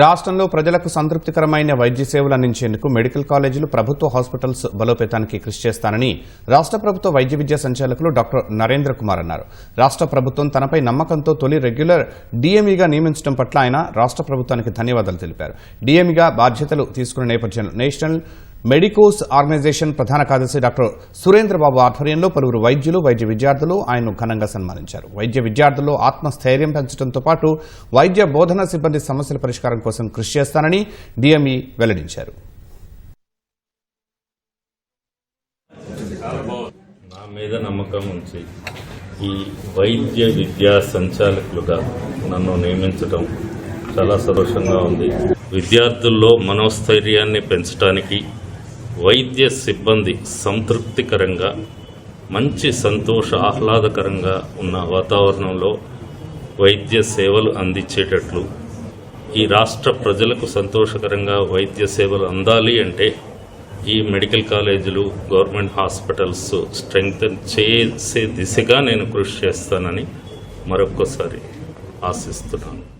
రాష్ట్రంలో ప్రజలకు సంతృప్తికరమైన వైద్య సేవలు అందించేందుకు మెడికల్ కాలేజీలు ప్రభుత్వ హాస్పిటల్స్ బలోపేతానికి కృషి చేస్తానని రాష్ట్ర ప్రభుత్వ వైద్య విద్యా సంచాలకులు డాక్టర్ నరేంద్ర కుమార్ అన్నారు. రాష్ట్ర ప్రభుత్వం తనపై నమ్మకంతో తొలి రెగ్యులర్ డీఎంఈగా నియమించడం పట్ల ఆయన రాష్ట్ర ప్రభుత్వానికి ధన్యవాదాలు తెలిపారు. డీఎంఈగా బాధ్యతలు తీసుకున్న నేపథ్యంలో నేషనల్ మెడికోస్ ఆర్గనైజేషన్ ప్రధాన కార్యదర్శి డాక్టర్ సురేంద్రబాబు ఆధ్వర్యంలో పలువురు వైద్యులు వైద్య విద్యార్థులు ఆయన్ను ఘనంగా సన్మానించారు. వైద్య విద్యార్థుల్లో ఆత్మస్థైర్యం పెంచడంతో పాటు వైద్య బోధన సిబ్బంది సమస్యల పరిష్కారం కోసం కృషి చేస్తానని డిఎంఈ వెల్లడించారు. నా మీద నమ్మకం ఉంచి ఈ వైద్య విద్యా సంచాలకులుగా నన్ను నియమించడం చాలా సంతోషంగా ఉంది. విద్యార్థుల్లో మనోస్థైర్యాన్ని పెంచడానికి వైద్య సిబ్బంది సంతృప్తికరంగా మంచి సంతోష ఆహ్లాదకరంగా ఉన్న వాతావరణంలో వైద్య సేవలు అందించేటట్లు ఈ రాష్ట్ర ప్రజలకు సంతోషకరంగా వైద్య సేవలు అందాలి అంటే ఈ మెడికల్ కాలేజీలు గవర్నమెంట్ హాస్పిటల్స్ స్ట్రెంగ్తన్ చేసే దిశగా నేను కృషి చేస్తానని మరొక్కసారి ఆశిస్తున్నాను.